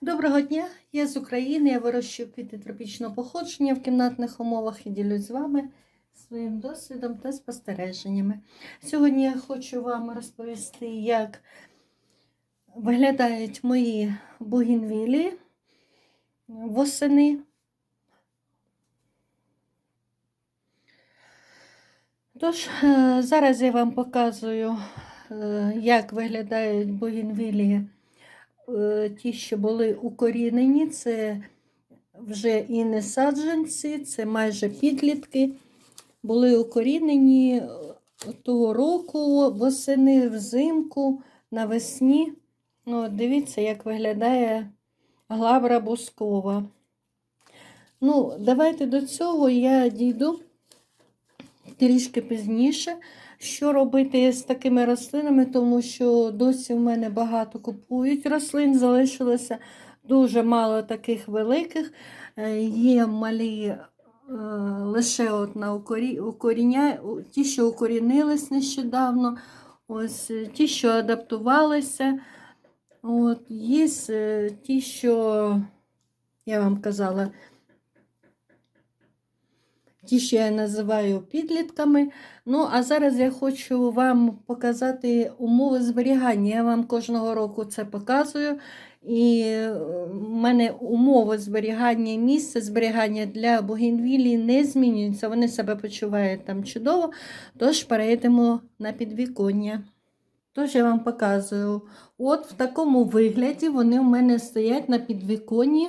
Доброго дня! Я з України. Я вирощую квіти тропічного походження в кімнатних умовах і ділюсь з вами своїм досвідом та спостереженнями. Сьогодні я хочу вам розповісти, як виглядають мої бугінвілі восени. Тож, е, зараз я вам показую, е, як виглядають бугінвілії ті, що були укорінені, це вже і не саджанці, це майже підлітки. Були укорінені е, того року, восени, взимку, навесні. Ну, дивіться, як виглядає главра бускова. Ну, давайте до цього я дійду трішки пізніше. Що робити з такими рослинами, тому що досі в мене багато купують рослин, залишилося дуже мало таких великих. Е, Є малі е, лише от на укорі... укоріня... ті, що укорінились нещодавно, ось е, ті, що адаптувалися. От, Є ті, що я вам казала, ті, що я називаю підлітками. Ну, а зараз я хочу вам показати умови зберігання. Я вам кожного року це показую. І е, в мене умови зберігання і місце зберігання для бугенвілі не змінюються. Вони себе почувають там чудово. Тож перейдемо на підвіконня. Тож я вам показую. От в такому вигляді вони у мене стоять на підвіконні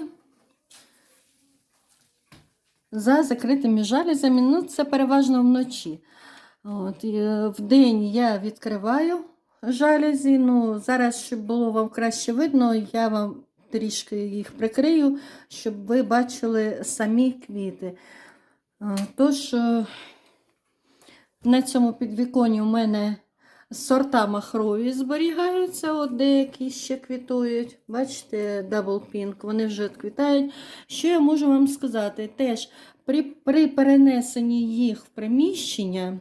за закритими жалюзями. Ну, це переважно вночі. От, е, в день я відкриваю жалюзі. Ну, зараз, щоб було вам краще видно, я вам трішки їх прикрию, щоб ви бачили самі квіти. Е, Тож, е, на цьому підвіконні у мене сорта махрові зберігаються, от деякі ще квітують. Бачите, Double Pink, вони вже квітають. Що я можу вам сказати? Теж при, при перенесенні їх в приміщення.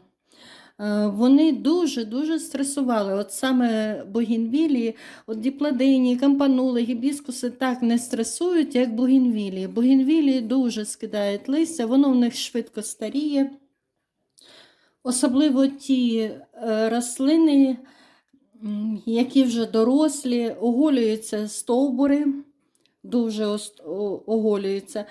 е, Вони дуже-дуже стресували. От саме богінвілії, от діпладині, кампанули, гібіскуси так не стресують, як богінвілії. Богінвілії дуже скидають листя, воно в них швидко старіє. Особливо ті е, рослини, які вже дорослі, оголюються стовбури, дуже оголюються.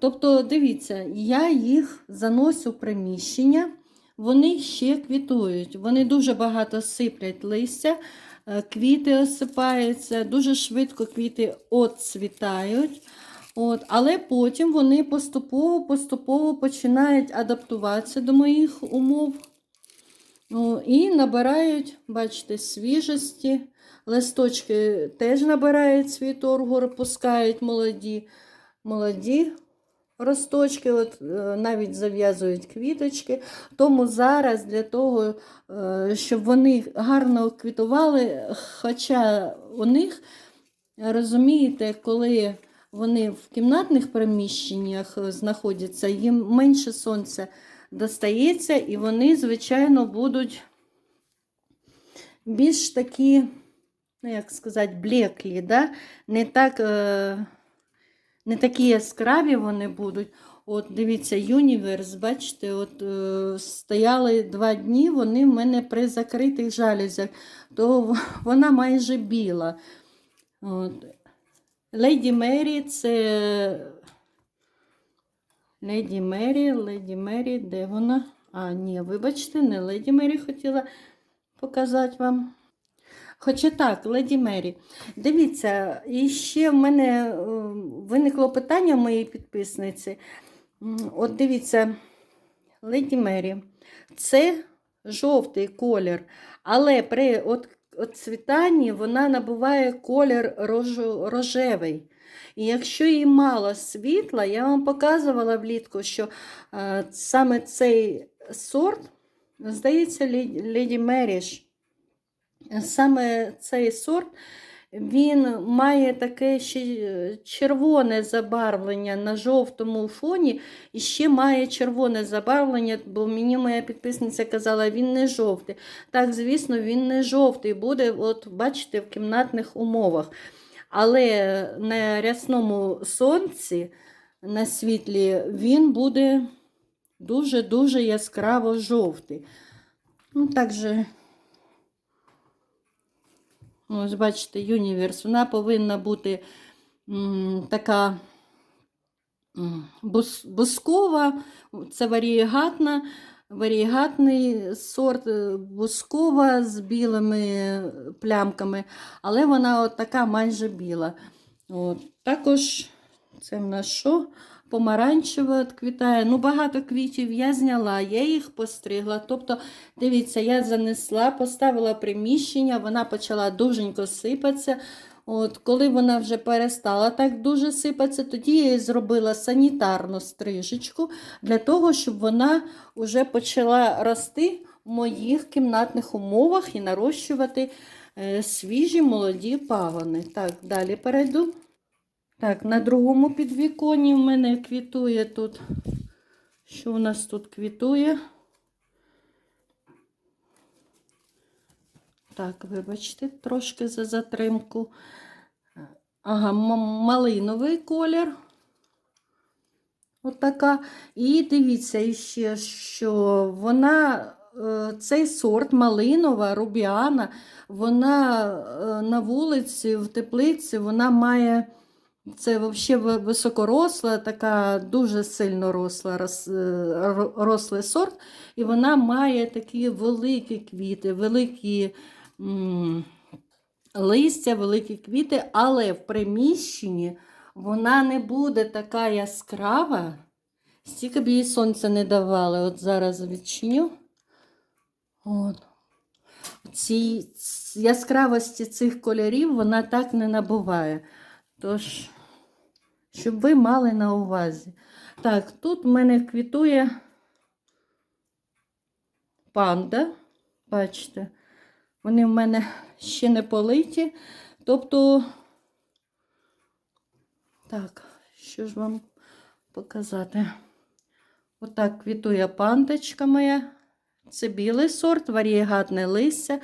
Тобто, дивіться, я їх заносю в приміщення, вони ще квітують. Вони дуже багато сиплять листя, е, квіти осипаються, дуже швидко квіти отцвітають. От, але потім вони поступово-поступово починають адаптуватися до моїх умов. Ну, і набирають, бачите, свіжості. Листочки теж набирають свій торгор, пускають молоді, молоді росточки, от, е, навіть зав'язують квіточки. Тому зараз для того, е, щоб вони гарно квітували, хоча у них, розумієте, коли вони в кімнатних приміщеннях е, знаходяться, їм менше сонця достається, і вони, звичайно, будуть більш такі, ну, як сказати, блеклі, да? не, так, е, не такі яскраві вони будуть. От дивіться, Юніверс, бачите, от е, стояли два дні, вони в мене при закритих жалюзях, то вона майже біла. От. Леді Мері це. Леді Мері, Леді Мері, де вона? А, ні, вибачте, не Леді Мері хотіла показати вам. Хоча так, Леді Мері. Дивіться, і ще в мене е, виникло питання моїй підписниці. От дивіться, Леді Мері, це жовтий колір, але при от, цвітанні вона набуває колір рожевий. І якщо їй мало світла, я вам показувала влітку, що е, саме цей сорт, здається, Леді Меріш, саме цей сорт, він має таке ще червоне забарвлення на жовтому фоні, і ще має червоне забарвлення, бо мені моя підписниця казала, він не жовтий. Так, звісно, він не жовтий буде, от бачите, в кімнатних умовах. Але на рясному сонці, на світлі, він буде дуже-дуже яскраво жовтий. Ну, так же, ось бачите, юніверс, вона повинна бути така бус- бускова, це варієгатна, варієгатний сорт, е, бускова з білими плямками, але вона от така майже біла. От. Також це в нас що? Помаранчева квітає. Ну, багато квітів я зняла, я їх постригла. Тобто, дивіться, я занесла, поставила приміщення, вона почала дуженько сипатися. От, коли вона вже перестала так дуже сипатися, тоді я їй зробила санітарну стрижечку для того, щоб вона вже почала рости в моїх кімнатних умовах і нарощувати е, свіжі молоді пагони. Так, далі перейду. Так, на другому підвіконні в мене квітує тут. Що у нас тут квітує? Так, вибачте, трошки за затримку. Ага, малиновий колір. Отака. І дивіться іще, що вона, е, цей сорт малинова, рубіана, вона е, на вулиці, в теплиці, вона має. Це взагалі високоросла, така дуже сильно росла, рос, е, рослий сорт, і вона має такі великі квіти, великі м, листя, великі квіти, але в приміщенні вона не буде така яскрава, стільки б їй сонця не давали. От зараз відчиню. От. Ці яскравості цих кольорів вона так не набуває. Тож, щоб ви мали на увазі. Так, тут в мене квітує панда. Бачите, вони в мене ще не политі. Тобто, так, що ж вам показати? Отак квітує пандочка моя. Це білий сорт, варієгатне листя.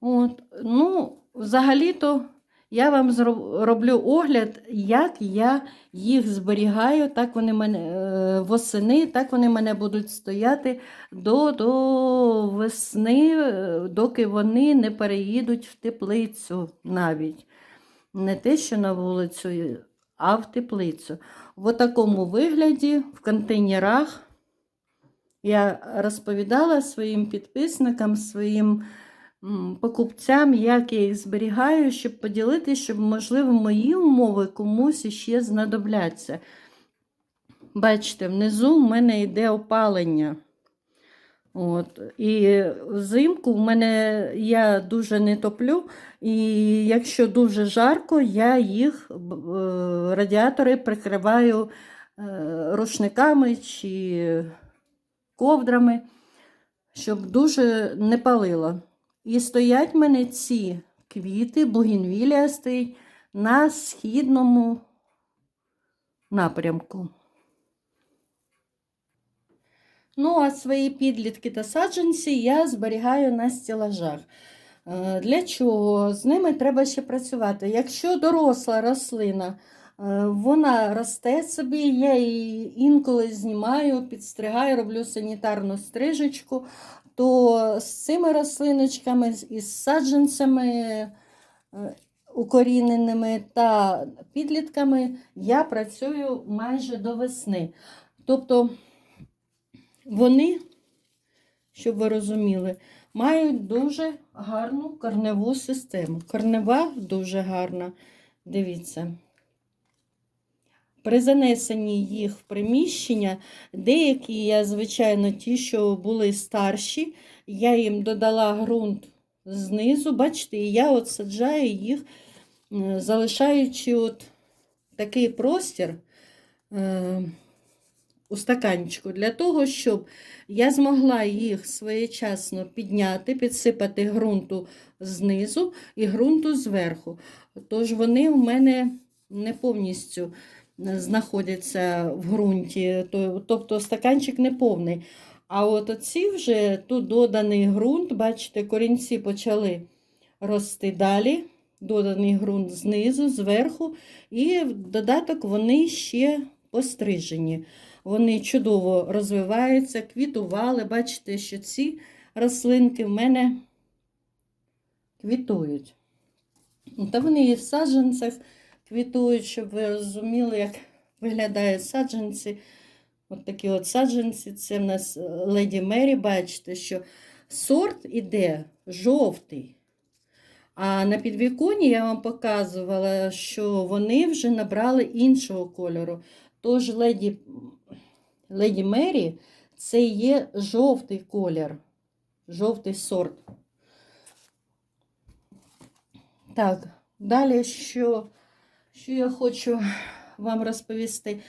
От. Ну, взагалі-то я вам роблю огляд, як я їх зберігаю, так вони мене е, восени, так вони мене будуть стояти до, до весни, е, доки вони не переїдуть в теплицю навіть. Не те, що на вулицю, а в теплицю. В такому вигляді, в контейнерах. Я розповідала своїм підписникам, своїм покупцям, як я їх зберігаю, щоб поділитися, щоб, можливо, мої умови комусь іще знадобляться. Бачите, внизу в мене йде опалення. От. І взимку в мене я дуже не топлю, і якщо дуже жарко, я їх е, радіатори прикриваю е, рушниками чи ковдрами, щоб дуже не палило. І стоять мене ці квіти, бугінвілія стоїть на східному напрямку. Ну, а свої підлітки та саджанці я зберігаю на стелажах. Е, Для чого? З ними треба ще працювати. Якщо доросла рослина, е, вона росте собі, я її інколи знімаю, підстригаю, роблю санітарну стрижечку, то з цими рослиночками, із саджанцями е, укоріненими та підлітками я працюю майже до весни. Тобто вони, щоб ви розуміли, мають дуже гарну корневу систему. Корнева дуже гарна. Дивіться. При занесенні їх в приміщення, деякі, я, звичайно, ті, що були старші, я їм додала ґрунт знизу, бачите, і я от саджаю їх, залишаючи от такий простір. е, у стаканчику для того, щоб я змогла їх своєчасно підняти, підсипати ґрунту знизу і ґрунту зверху. Тож вони в мене не повністю знаходяться в ґрунті, тобто стаканчик не повний. А от оці вже тут доданий ґрунт, бачите, корінці почали рости далі. доданий ґрунт знизу, зверху, і в додаток вони ще пострижені. Вони чудово розвиваються, квітували. Бачите, що ці рослинки в мене квітують. Та вони і в саджанцях квітують, щоб ви розуміли, як виглядають саджанці. От такі от саджанці. Це в нас е, Леді Мері, бачите, що сорт іде жовтий. А на підвіконні я вам показувала, що вони вже набрали іншого кольору. Тож леді, леді Мері це є жовтий колір, жовтий сорт. Так, далі, що, що я хочу вам розповісти.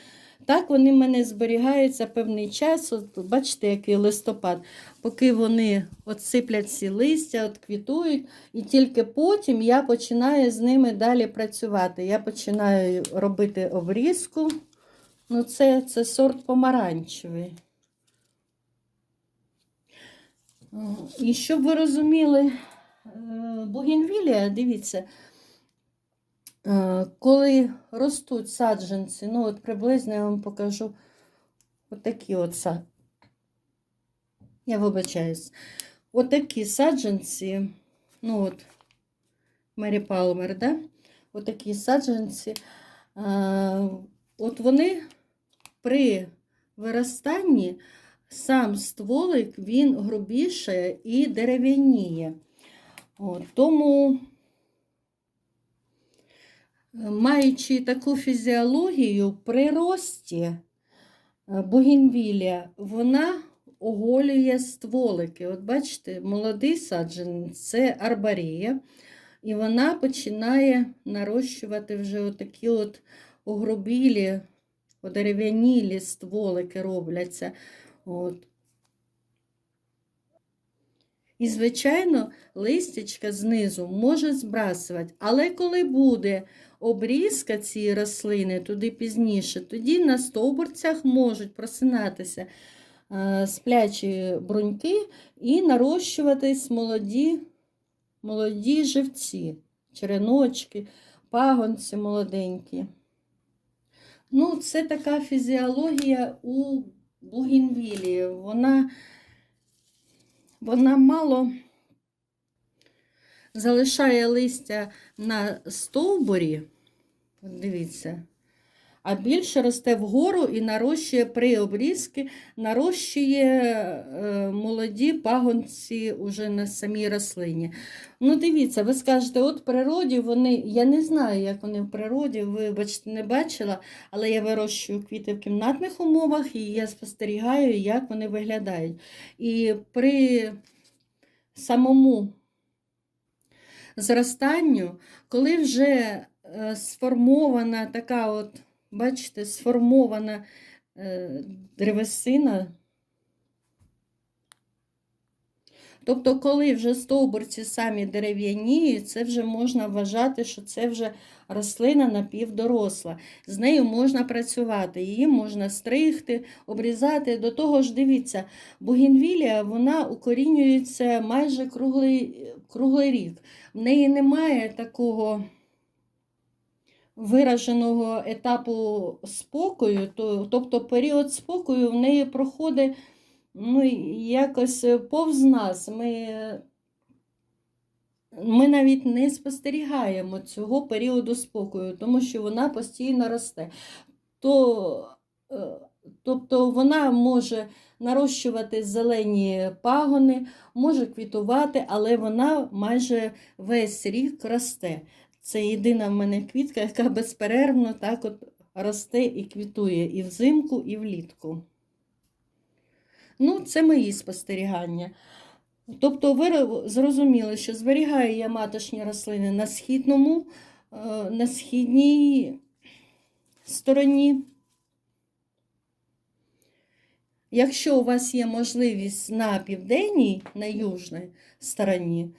Так, вони в мене зберігаються певний час. От, бачите, який листопад, поки вони отсиплять ці листя, квітують, і тільки потім я починаю з ними далі працювати. Я починаю робити обрізку. Ну, це, це сорт помаранчевий. І щоб ви розуміли, е, бугенвілія, дивіться, коли ростуть саджанці, ну от приблизно я вам покажу отакі от са- Я вибачаюсь. Отакі саджанці, ну от, Мері Палмер, да? Отакі саджанці. е, От вони при виростанні сам стволик він грубіше і дерев'яніє. Тому, е, маючи таку фізіологію, при рості е, вона оголює стволики. От бачите, молодий саджанець це арбарія, і вона починає нарощувати вже отакі от огрубілі, одерев'янілі стволики робляться. От. І, звичайно, листячка знизу може збрасувати. Але коли буде обрізка цієї рослини туди пізніше, тоді на стовбурцях можуть просинатися е, сплячі бруньки і нарощуватись молоді, молоді живці, череночки, пагонці молоденькі. Ну, це така фізіологія у бугенвілії. Вона, вона мало залишає листя на стовбурі, дивіться, а більше росте вгору і нарощує при обрізки, нарощує е, молоді пагонці уже на самій рослині. Ну, дивіться, ви скажете, от в природі вони, я не знаю, як вони в природі, вибачте, не бачила, але я вирощую квіти в кімнатних умовах і я спостерігаю, як вони виглядають. І при самому зростанню, коли вже е, сформована така от, бачите, сформована е, древесина, Тобто, коли вже стовбурці самі дерев'яніють, це вже можна вважати, що це вже рослина напівдоросла. З нею можна працювати, її можна стригти, обрізати. До того ж, дивіться, бугінвілія вона укорінюється майже круглий, круглий рік. В неї немає такого вираженого етапу спокою, то, тобто період спокою в неї проходить ну, якось повз нас. Ми, ми навіть не спостерігаємо цього періоду спокою, тому що вона постійно росте. То, е, тобто вона може нарощувати зелені пагони, може квітувати, але вона майже весь рік росте. Це єдина в мене квітка, яка безперервно так от росте і квітує і взимку, і влітку. Ну, це мої спостерігання. Тобто, ви зрозуміли, що зберігаю я маточні рослини на східному, е, на східній стороні. Якщо у вас є можливість на південній, на южній стороні,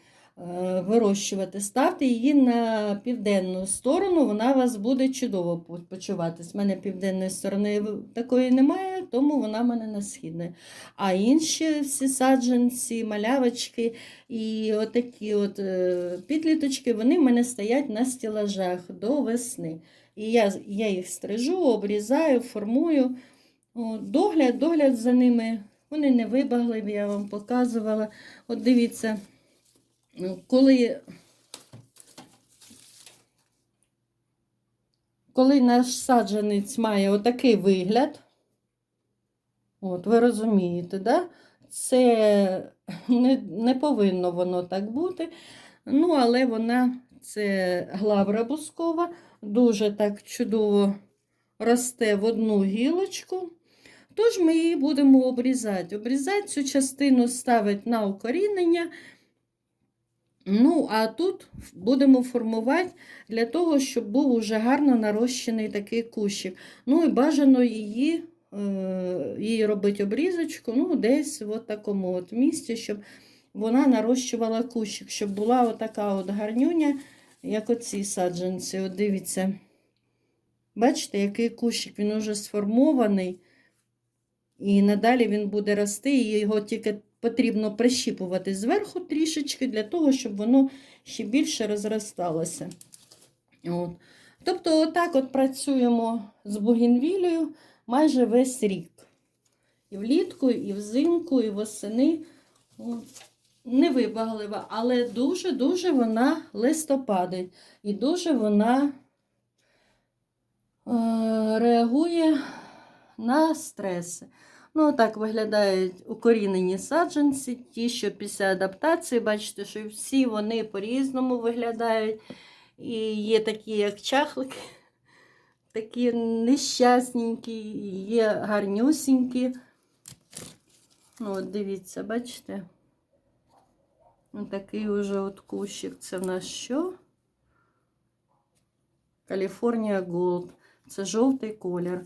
вирощувати, ставте її на південну сторону, вона вас буде чудово по- почуватись. У мене південної сторони такої немає, тому вона в мене на східної. А інші всі саджанці, малявочки і отакі от е, підліточки, вони в мене стоять на стілажах до весни. І я, я їх стрижу, обрізаю, формую. Догляд, догляд за ними. Вони не вибагливі, я вам показувала. От дивіться, коли, коли наш саджанець має отакий вигляд, от ви розумієте, да? це не, не повинно воно так бути. Ну, але вона це главра бускова, дуже так чудово росте в одну гілочку. Тож ми її будемо обрізати. Обрізати цю частину ставить на укорінення. Ну, а тут будемо формувати для того, щоб був уже гарно нарощений такий кущик. Ну і бажано її, е, її робити обрізочку, ну, десь в такому от місці, щоб вона нарощувала кущик, щоб була отака от гарнюня, як оці саджанці. От дивіться. Бачите, який кущик, він уже сформований. І надалі він буде рости, і його тільки потрібно прищіпувати зверху трішечки, для того, щоб воно ще більше розросталося. От. Тобто, отак от працюємо з бугінвілею майже весь рік. І влітку, і взимку, і восени. От. Невибаглива, але дуже-дуже вона листопадить. І дуже вона е, реагує на стреси. Ну, так виглядають укорінені саджанці, ті, що після адаптації, бачите, що всі вони по-різному виглядають. І є такі, як чахлики, такі нещасненькі, є гарнюсінькі. Ну, от дивіться, бачите? Такий уже от кущик. Це в нас що? Каліфорнія Голд. Це жовтий колір.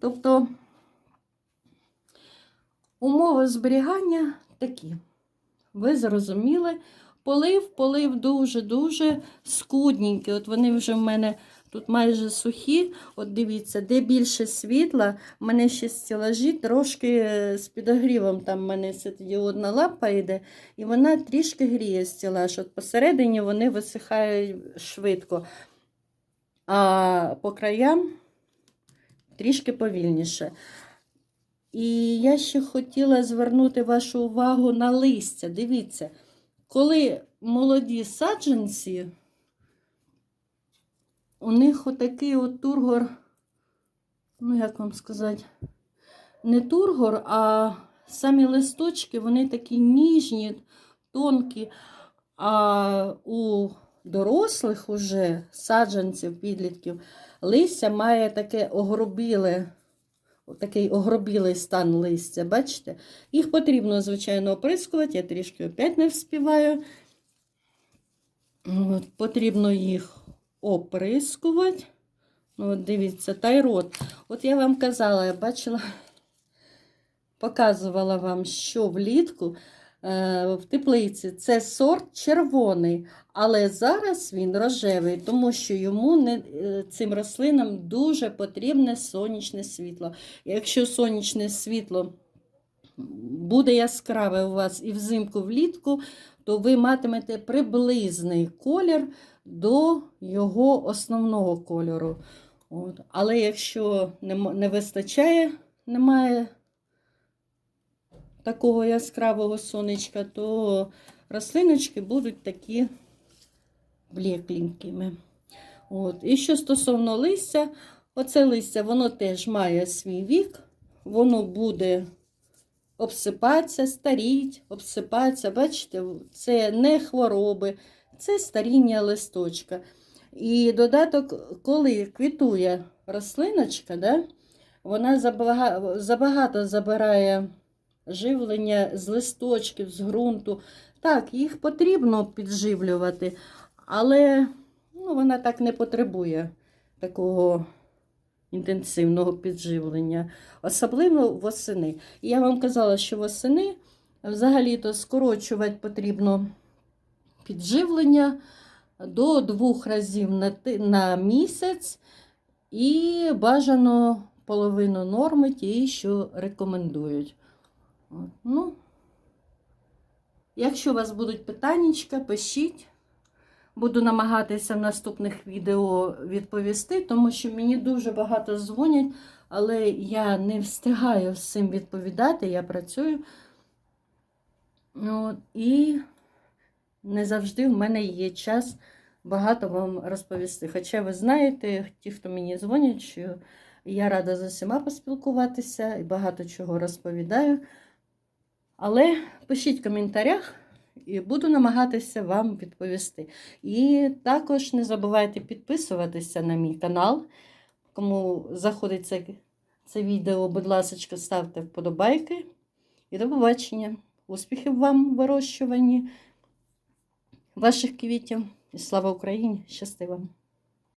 Тобто умови зберігання такі. Ви зрозуміли. Полив, полив дуже-дуже скудненький. От вони вже в мене тут майже сухі. От дивіться, де більше світла, в мене ще стілажі трошки з підогрівом. Там в мене світлодіодна лампа йде, і вона трішки гріє стілаж. От посередині вони висихають швидко. А по краям трішки повільніше. І я ще хотіла звернути вашу увагу на листя. Дивіться, коли молоді саджанці, у них отакий от тургор, ну як вам сказати, не тургор, а самі листочки, вони такі ніжні, тонкі, а у дорослих уже саджанців, підлітків, листя має таке огробіле, такий огробілий стан листя, бачите? Їх потрібно, звичайно, оприскувати, я трішки опять не вспіваю. От, потрібно їх оприскувати. Ну, От дивіться, тайрот. От я вам казала, я бачила, показувала вам, що влітку в теплиці це сорт червоний, але зараз він рожевий, тому що йому не, е, цим рослинам дуже потрібне сонячне світло. Якщо сонячне світло буде яскраве у вас і взимку, влітку, то ви матимете приблизний колір до його основного кольору. От. Але якщо не, не вистачає, немає такого яскравого сонечка, то рослиночки будуть такі блекленькими. От. І що стосовно листя, оце листя воно теж має свій вік, воно буде обсипатися, старіть, обсипатися. Бачите, це не хвороби, це старіння листочка. І додаток, коли квітує рослиночка, да, вона забага- забагато забирає живлення з листочків, з ґрунту. Так, їх потрібно підживлювати, але ну, вона так не потребує такого інтенсивного підживлення, особливо восени. І я вам казала, що восени Взагалі-то скорочувати потрібно підживлення до двох разів на, на місяць і бажано половину норми ті, що рекомендують. Ну, якщо у вас будуть питаннячка, пишіть. Буду намагатися в наступних відео відповісти, тому що мені дуже багато дзвонять, але я не встигаю цим відповідати, я працюю. От, і не завжди в мене є час багато вам розповісти. Хоча ви знаєте, ті, хто мені дзвонять, що я рада з усіма поспілкуватися і багато чого розповідаю. Але пишіть в коментарях і буду намагатися вам відповісти. І також не забувайте підписуватися на мій канал. Кому заходить це, це відео, будь ласка, ставте вподобайки. І до побачення! Успіхів вам в вирощуванні ваших квітів. І слава Україні! Щасти вам!